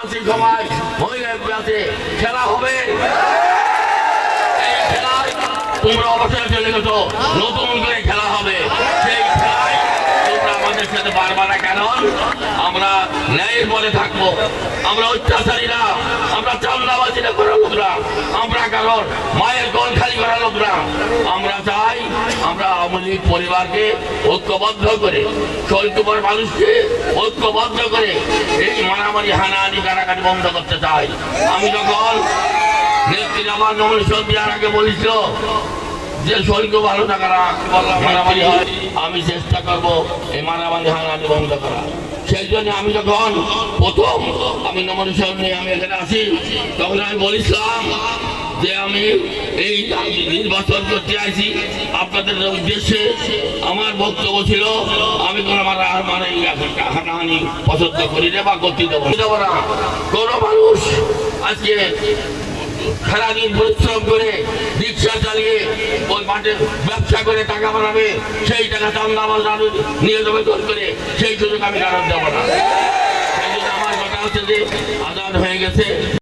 আদিবাসী সমাজ মহিলা আছে খেলা হবে। তোমরা অবসরে চলে গেছো নতুন করে খেলা হবে। সেই খেলায় তোমরা আমাদের সাথে পারবা না কেন আমরা ন্যায়ের পথে থাকব। আমরা অত্যাচারীরা আমরা চান্দাবাজিরা করা লোকরা আমরা কারণ, মায়ের গল খালি করা লোকরা আমরা আমরা আওয়ামী পরিবারকে ঐক্যবদ্ধ করে শৈত্যপর মানুষকে ঐক্যবদ্ধ করে এই মারামারি, হানাহানি কাটাকাটি বন্ধ করতে চাই আমি যখন নেত্রী আমার নমিনেশন দেওয়ার আগে বলিস যে শরীরকে ভালো টাকারা মারামারি হয়, আমি চেষ্টা করব এই মারামারি, হানাহানি বন্ধ করা সেই জন্য আমি যখন প্রথম আমি নমিনেশন নিয়ে আমি এখানে আসি, তখন আমি বলেছিলাম যে আমি এই নির্বাচন করতে আইছি, আপনাদের উদ্দেশ্যে আমার বক্তব্য ছিল, আমি কোনো মারা মানে হানাহানি পছন্দ করি না বা করতে দেবো দেবো না। কোনো মানুষ আজকে সারাদিন পরিশ্রম করে রিক্সা চালিয়ে ওই মাঠে ব্যবসা করে টাকা বানাবে সেই টাকা চান্দা বাজানো নিয়ে যাবে দোল করে, সেই সুযোগ আমি কারণ দেবো না। আমার কথা হচ্ছে যে আজাদ হয়ে গেছে।